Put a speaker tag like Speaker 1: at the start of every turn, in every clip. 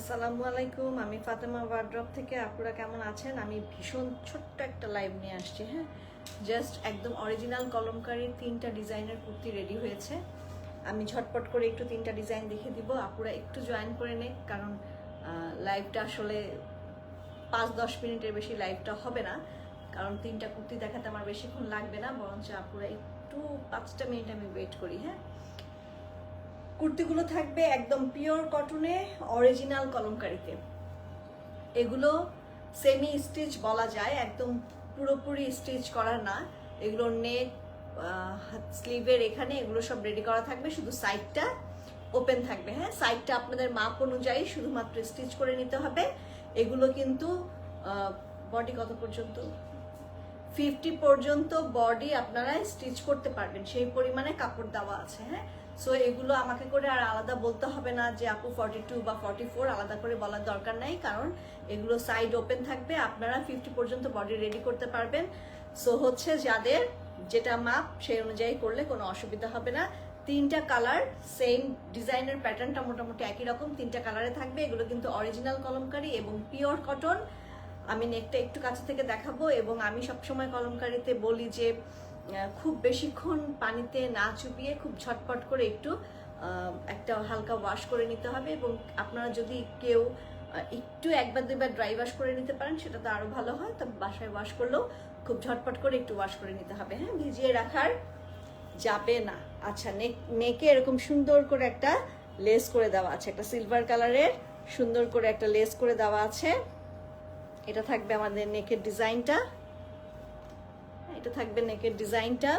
Speaker 1: আসসালামু আলাইকুম, আমি ফাতেমা ওয়ার্ড্রপ থেকে। আপুরা কেমন আছেন? আমি ভীষণ ছোট্ট একটা লাইভ নিয়ে আসছি হ্যাঁ? জাস্ট একদম অরিজিনাল কলমকারীর তিনটা ডিজাইনের কুর্তি রেডি হয়েছে। আমি ঝটপট করে একটু তিনটা ডিজাইন দেখে দিব, আপুরা একটু জয়েন করে নেক, কারণ লাইভটা আসলে পাঁচ দশ মিনিটের বেশি লাইভটা হবে না, কারণ তিনটা কুর্তি দেখাতে আমার বেশিক্ষণ লাগবে না, বরঞ্চ আপুরা একটু পাঁচটা মিনিট আমি ওয়েট করি হ্যাঁ? কুর্তিগুলো থাকবে একদম পিওর কটনে অরিজিনাল কলমকারিতে। এগুলো সেমি স্টিচ বলা যায়, একদম পুরোপুরি স্টিচ করা না। এগুলো নেক স্লিভের এখানে এগুলো সব রেডি করা থাকবে, শুধু সাইডটা ওপেন থাকবে হ্যাঁ? সাইডটা আপনাদের মাপ অনুযায়ী শুধুমাত্র স্টিচ করে নিতে হবে। এগুলো কিন্তু বডি কত পর্যন্ত? ফিফটি পর্যন্ত বডি আপনারা স্টিচ করতে পারবেন। সেই পরিমাণে কাপড় দেওয়া আছে হ্যাঁ? সো এগুলো আমাকে করে আর আলাদা বলতে হবে না যে আপু ফর্টি টু বা ফর্টি ফোর আলাদা করে বলার দরকার নাই। কারণ এগুলো সাইড ওপেন থাকবে, আপনারা ফিফটি পর্যন্ত বডি রেডি করতে পারবেন। সো হচ্ছে যাদের যেটা মাপ, সেই অনুযায়ী করলে কোনো অসুবিধা হবে না। তিনটা কালার সেম ডিজাইনের প্যাটার্নটা মোটামুটি একই রকম। তিনটা কালারে থাকবে। এগুলো কিন্তু অরিজিনাল কলমকারি এবং পিওর কটন আমি নেকটা একটু কাছে থেকে দেখাবো এবং আমি সবসময় কলমকারিতে বলি যে খুব বেশিক্ষণ পানিতে না চুপিয়ে খুব ঝটপট করে একটু একটা হালকা ওয়াশ করে নিতে হবে এবং আপনারা যদি কেউ একটু একবার দুইবার ড্রাই ওয়াশ করে নিতে পারেন, সেটা তো আরও ভালো হয়। তবে বাসায় ওয়াশ করলেও খুব ঝটপট করে একটু ওয়াশ করে নিতে হবে হ্যাঁ? ভিজিয়ে রাখার যাবে না। আচ্ছা নেক, নেকে এরকম সুন্দর করে একটা লেস করে দেওয়া আছে। একটা সিলভার কালারের সুন্দর করে একটা লেস করে দেওয়া আছে। এটা থাকবে আমাদের নেকের ডিজাইনটা এটা থাকবে নেকের ডিজাইনটা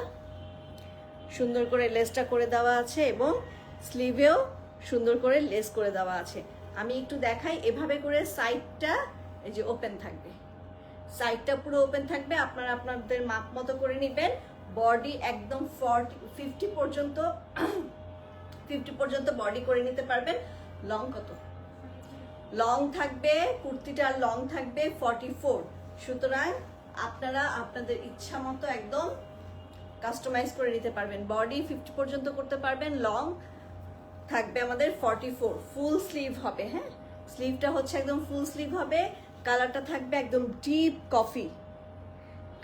Speaker 1: সুন্দর করে লেসটা করে দেওয়া আছে এবং স্লিভেও সুন্দর করে লেস করে দেওয়া আছে। আমি একটু দেখাই, এভাবে করে সাইডটা এই যে ওপেন থাকবে। সাইডটা পুরো ওপেন থাকবে, আপনারা আপনাদের মাপ মতো করে নেবেন। বডি একদম ফর্টি ফিফটি পর্যন্ত ফিফটি পর্যন্ত বডি করে নিতে পারবেন। লং কত? লং থাকবে কুর্তিটা লং থাকবে ফর্টি ফোর সুতরাং আপনারা আপনাদের ইচ্ছা মতো একদম কাস্টমাইজ করে নিতে পারবেন। বডি ফিফটি পর্যন্ত করতে পারবেন লং থাকবে আমাদের ফর্টি ফোর ফুল স্লিভ হবে হ্যাঁ? স্লিভটা হচ্ছে একদম ফুল স্লিভ হবে কালারটা থাকবে একদম ডিপ কফি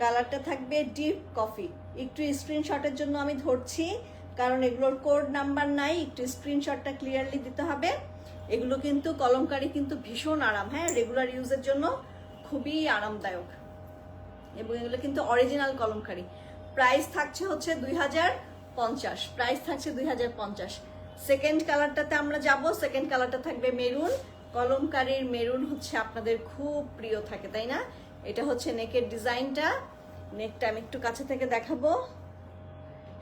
Speaker 1: কালারটা থাকবে ডিপ কফি একটু স্ক্রিনশটের জন্য আমি ধরছি, কারণ এগুলোর কোড নাম্বার নাই, একটু স্ক্রিনশটটা ক্লিয়ারলি দিতে হবে। এগুলো কিন্তু কলমকারী কিন্তু ভীষণ আরাম হ্যাঁ? রেগুলার ইউজের জন্য খুবই আরামদায়ক। এবং এগুলো কিন্তু অরিজিনাল কলমকারি। প্রাইস থাকছে হচ্ছে দুই হাজার পঞ্চাশ। প্রাইস থাকছে দুই হাজার পঞ্চাশ। সেকেন্ড কালারটাতে আমরা যাব। সেকেন্ড কালারটা থাকবে মেরুন কলমকারির মেরুন হচ্ছে আপনাদের খুব প্রিয় থাকে, তাই না? এটা হচ্ছে নেকের ডিজাইনটা। নেকটা আমি একটু কাছে থেকে দেখাবো।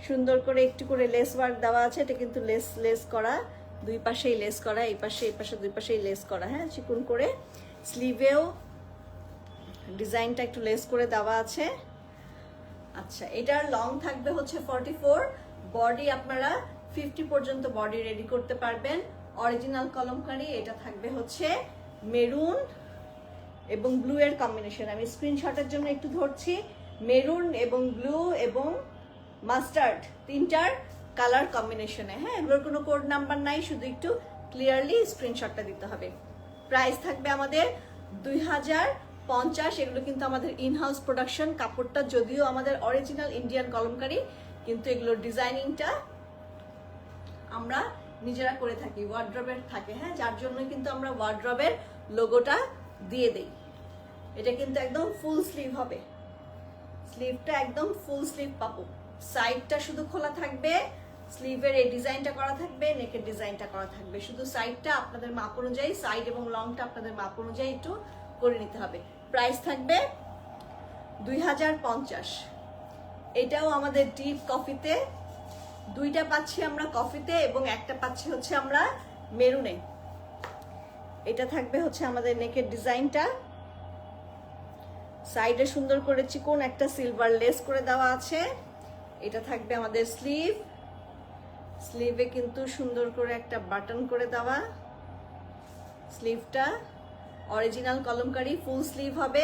Speaker 1: সুন্দর করে একটু করে লেস ওয়ার্ক দেওয়া আছে। এটা কিন্তু লেস লেস করা। দুই পাশেই লেস করা, এই পাশে এই পাশে, দুই পাশেই লেস করা হ্যাঁ? চিকুন করে। স্লিভেও ডিজাইনটা একটু লেস করে দেওয়া আছে। আচ্ছা এটার লং থাকবে হচ্ছে ফর্টি ফোর বডি আপনারা ফিফটি পর্যন্ত বডি রেডি করতে পারবেন। অরিজিনাল কলমকারি, এটা থাকবে হচ্ছে মেরুন এবং ব্লু এর কম্বিনেশন আমি স্ক্রিনশটের জন্য একটু ধরছি। মেরুন এবং ব্লু এবং মাস্টার্ড তিনটার কালার কম্বিনেশনে হ্যাঁ এগুলোর কোনো কোড নাম্বার নাই, শুধু একটু ক্লিয়ারলি স্ক্রিনশটটা দিতে হবে। প্রাইস থাকবে আমাদের দুই হাজার পঞ্চাশ, এগুলো কিন্তু আমাদের ইনহাউস প্রোডাকশন কাপড়টা যদিও আমাদের অরিজিনাল ইন্ডিয়ান কলমকারি, কিন্তু এগুলোর ডিজাইনিংটা আমরা নিজেরা করে থাকি ওয়ার্ড্রবের থাকে হ্যাঁ? যার জন্য কিন্তু আমরা ওয়ার্ড্রবের লোগোটা দিয়ে দেই। এটা কিন্তু একদম ফুল স্লিভ হবে। স্লিভটা একদম ফুল স্লিভ পাবো। সাইডটা শুধু খোলা থাকবে স্লিভের এই ডিজাইনটা করা থাকবে নেকের ডিজাইনটা করা থাকবে। শুধু সাইডটা আপনাদের মাপ অনুযায়ী সাইড এবং লংটা আপনাদের মাপ অনুযায়ী একটু করে নিতে হবে। প্রাইস থাকবে দুই হাজার পঞ্চাশ। এটাও আমাদের ডিপ কফিতে দুইটা পাচ্ছি আমরা কফিতে এবং একটা পাচ্ছি হচ্ছে আমরা মেরুনে এটা থাকবে হচ্ছে আমাদের নেকের ডিজাইনটা সাইডে সুন্দর করে চিকন একটা সিলভার লেস করে দেওয়া আছে। এটা থাকবে আমাদের স্লিভ স্লিভে কিন্তু সুন্দর করে একটা বাটন করে দেওয়া। স্লিভটা অরিজিনাল কলমকারি ফুল স্লিভ হবে।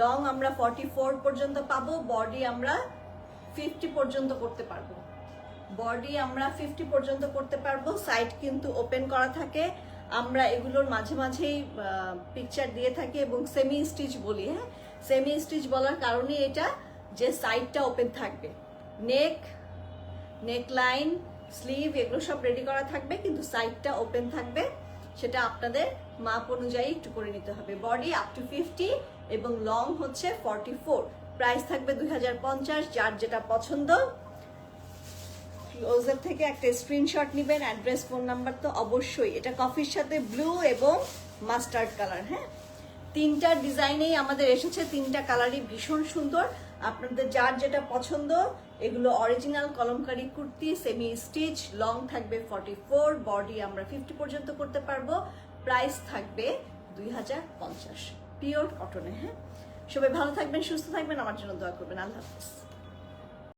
Speaker 1: লং আমরা ফর্টি ফোর পর্যন্ত পাবো বডি আমরা ফিফটি পর্যন্ত করতে পারব। বডি আমরা ফিফটি পর্যন্ত করতে পারব সাইড কিন্তু ওপেন করা থাকে। আমরা এগুলোর মাঝে মাঝেই পিকচার দিয়ে থাকি এবং সেমি স্টিচ বলি হ্যাঁ? সেমি স্টিচ বলার কারণে এটা যে সাইডটা ওপেন থাকবে। নেক নেক লাইন স্লিভ এগুলো সব রেডি করা থাকবে, কিন্তু সাইডটা ওপেন থাকবে। সেটা আপনাদের মাপ অনুযায়ী একটু করে নিতে হবে। বডি আপ টু ফিফটি এবং লং হচ্ছে ফর্টি ফোর প্রাইস থাকবে দুই হাজার পঞ্চাশ, যার যেটা পছন্দ। ক্লোজের থেকে একটা স্ক্রিনশট নেবেন অ্যাড্রেস ফোন নাম্বার তো অবশ্যই। এটা কফির সাথে ব্লু এবং মাস্টার্ড কালার হ্যাঁ? তিনটা ডিজাইনেই আমাদের এসেছে, তিনটা কালারই ভীষণ সুন্দর। আপনাদের যার যেটা পছন্দ এগুলো original Kalamkari kurti semi stitch long থাকবে ফর্টি ফোর বডি আমরা ফিফটি পর্যন্ত করতে পারব প্রাইস থাকবে দুই হাজার পঞ্চাশ। পিওর কটনে হ্যাঁ? সবাই ভালো থাকবেন, সুস্থ থাকবেন, আমার জন্য দোয়া করবেন। আল্লাহ হাফিজ।